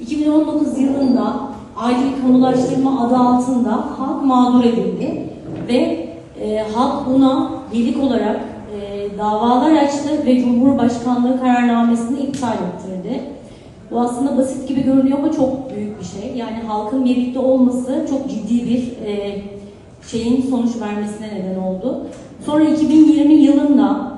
2019 yılında acil kamulaştırma adı altında halk mağdur edildi ve e, halk buna birlik olarak e, davalar açtı ve Cumhurbaşkanlığı kararnamesini iptal ettirdi. Bu aslında basit gibi görünüyor ama çok büyük bir şey. Yani halkın birlikte olması çok ciddi bir e, şeyin sonuç vermesine neden oldu. Sonra 2020 yılında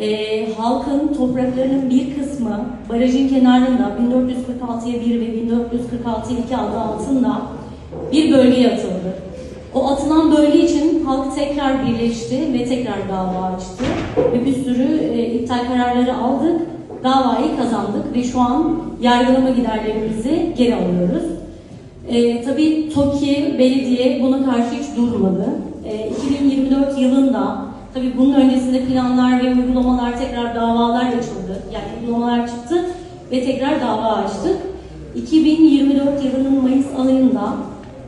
e, halkın topraklarının bir kısmı barajın kenarında 1446'ya 1 ve 1446'ya 2 adı altında bir bölgeye atıldı. O atılan bölge için halk tekrar birleşti ve tekrar dava açtı. Ve bir sürü e, iptal kararları aldık, davayı kazandık ve şu an yargılama giderlerimizi geri alıyoruz. E, tabii TOKİ, belediye buna karşı hiç durmadı. E, 2024 yılında tabii bunun öncesinde planlar ve uygulamalar tekrar davalar açıldı. Yani uygulamalar çıktı ve tekrar dava açtık. 2024 yılının Mayıs ayında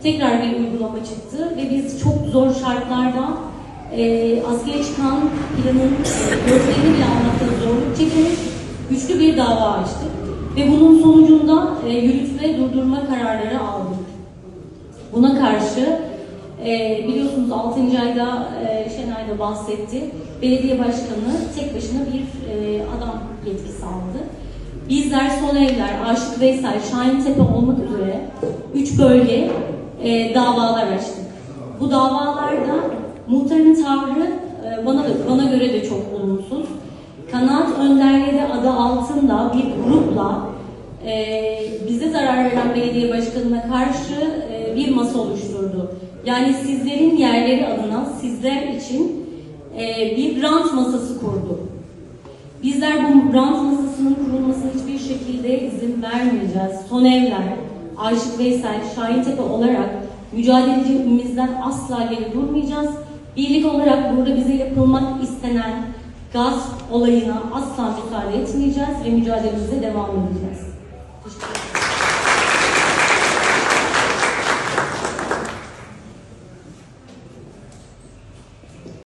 tekrar bir uygulama çıktı ve biz çok zor şartlarda e, askere çıkan planın e, gözlerini bile almakta zorluk çekerek güçlü bir dava açtık. Ve bunun sonucunda e, yürütme durdurma kararları aldık. Buna karşı e, biliyorsunuz 6. ayda e, Şenay da bahsetti. Belediye başkanı tek başına bir e, adam yetkisi aldı. Bizler Son Evler, Aşık Veysel, Şahintepe olmak üzere 3 bölge e, davalar açtık. Bu davalarda muhtarın tavrı e, bana da, bana göre de çok olumsuz. Kanaat önderleri adı altında bir grupla e, bize zarar veren belediye başkanına karşı e, bir masa oluşturdu. Yani sizlerin yerleri adına sizler için e, bir rant masası kurdu. Bizler bu rant masasının kurulmasına hiçbir şekilde izin vermeyeceğiz. Son evler, Aşık Veysel, Şahintepe olarak mücadelemizden asla geri durmayacağız. Birlik olarak burada bize yapılmak istenen gaz olayına asla müsaade etmeyeceğiz ve mücadelemize devam edeceğiz.